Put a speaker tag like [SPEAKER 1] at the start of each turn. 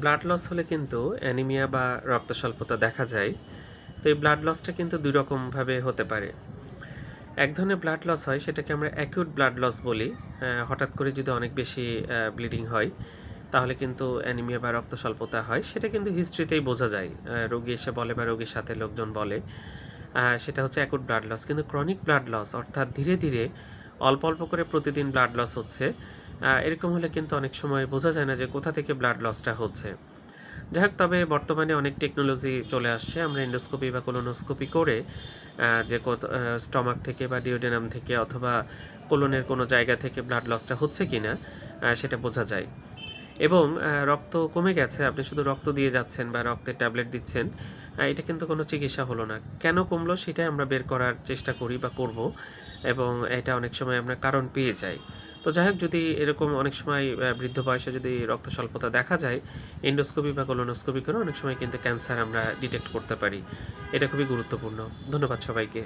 [SPEAKER 1] Blood loss হলে কিন্তু anaemia বা রক্ত স্বল্পতা দেখা যায়। তো এই ব্লাড লসটা কিন্তু দুই রকমভাবে হতে পারে। এক ধরনের ব্লাড লস হয়, সেটাকে আমরা অ্যাকিউট ব্লাড লস বলি। হঠাৎ করে যদি অনেক বেশি ব্লিডিং হয়, তাহলে কিন্তু অ্যানিমিয়া বা রক্ত স্বল্পতা হয়। সেটা কিন্তু হিস্ট্রিতেই বোঝা যায়। রোগী এসে বলে বা রোগীর সাথে লোকজন বলে। সেটা হচ্ছে অ্যাকুট ব্লাড লস কিন্তু ক্রনিক ব্লাড লস অর্থাৎ ধীরে ধীরে অল্প অল্প করে প্রতিদিন ব্লাড লস হচ্ছে। এরকম হলে কিন্তু অনেক সময় বোঝা যায় না যে কোথা থেকে ব্লাড লসটা হচ্ছে। যাই হোক তবে বর্তমানে অনেক টেকনোলজি চলে আসছে। আমরা এন্ডোস্কোপি বা কোলোনোস্কোপি করে যে স্টমাক থেকে বা ডিওডেনাম থেকে অথবা কোলনের কোনো জায়গা থেকে ব্লাড লসটা হচ্ছে কি না সেটা বোঝা যায়। এবং রক্ত কমে গেছে, আপনি শুধু রক্ত দিয়ে যাচ্ছেন বা রক্তের ট্যাবলেট দিচ্ছেন এটা কিন্তু কোনো চিকিৎসা হলো না। কেন কমলো সেটাই আমরা বের করার চেষ্টা করি বা করব, এবং এটা অনেক সময় আমরা কারণ পেয়ে যাই। তো যাই হোক, যদি এরকম অনেক সময় বৃদ্ধ বয়সে যদি রক্ত স্বল্পতা দেখা যায় এন্ডোস্কোপি বা কোলোনোস্কোপি করে অনেক সময় কিন্তু ক্যান্সার আমরা ডিটেক্ট করতে পারি। এটা খুবই গুরুত্বপূর্ণ। ধন্যবাদ সবাইকে।